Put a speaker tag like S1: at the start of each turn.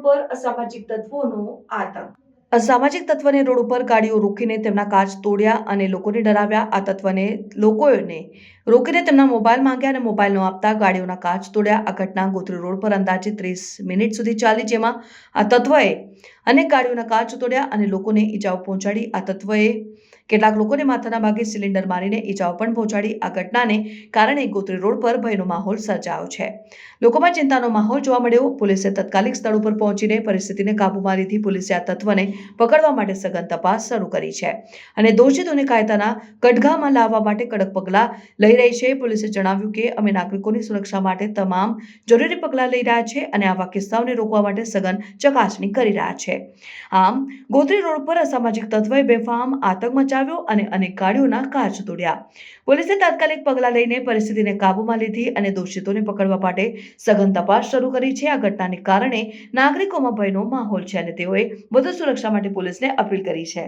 S1: Road પર અસામાજિક તત્વોનો આતંક. અસામાજિક તત્વને રોડ ઉપર ગાડીઓ રોકીને તેમના કાચ તોડ્યા અને લોકોને ડરાવ્યા. આ તત્વને લોકોને રોકીને તેમના મોબાઈલ માંગ્યા અને મોબાઈલ ન આપતા ગાડીઓના કાચ તોડ્યા. આ ઘટના ગોત્રી રોડ પર અંદાજે ત્રીસ મિનિટ સુધી ચાલી, જેમાં આ તત્વએ અનેક ગાડીઓના કાચ તોડ્યા અને લોકોને ઈજાઓ પહોંચાડી. આ તત્વએ કેટલાક લોકોને માથાના ભાગે સિલિન્ડર મારીને ઈજાઓ પણ પહોંચાડી. આ ઘટનાને કારણે ગોત્રી રોડ પર ભયનો માહોલ સર્જાયો છે. લોકોમાં ચિંતાનો માહોલ જોવા મળ્યો. પોલીસે તત્કાલિક સ્થળ ઉપર પહોંચીને પરિસ્થિતિને કાબૂમાં લીધી પોલીસે આ તત્વને પકડવા માટે સઘન તપાસ શરૂ કરી છે. અને દોષિતોને કાયદાના કડઘામાં લાવવા માટે કડક પગલાં લઈ રહી છે. પોલીસે જણાવ્યું કે અમે નાગરિકોની સુરક્ષા માટે તમામ જરૂરી પગલાં લઈ રહ્યા છે અને આવા કિસ્સાઓને રોકવા માટે સઘન ચકાસણી કરી રહ્યા છે. આમ, ગોત્રી રોડ પર અસામાજિક તત્વોએ બેફામ આતંક મચાવ્યો અને અનેક ગાડીઓના કાચ તોડ્યા પોલીસે તાત્કાલિક પગલાં લઈને પરિસ્થિતિને કાબૂમાં લીધી અને દોષિતોને પકડવા માટે સઘન તપાસ શરૂ કરી છે. આ ઘટનાને કારણે નાગરિકોમાં ભયનો માહોલ છે અને તેઓએ વધુ સુરક્ષા માટે પોલીસને અપીલ કરી છે.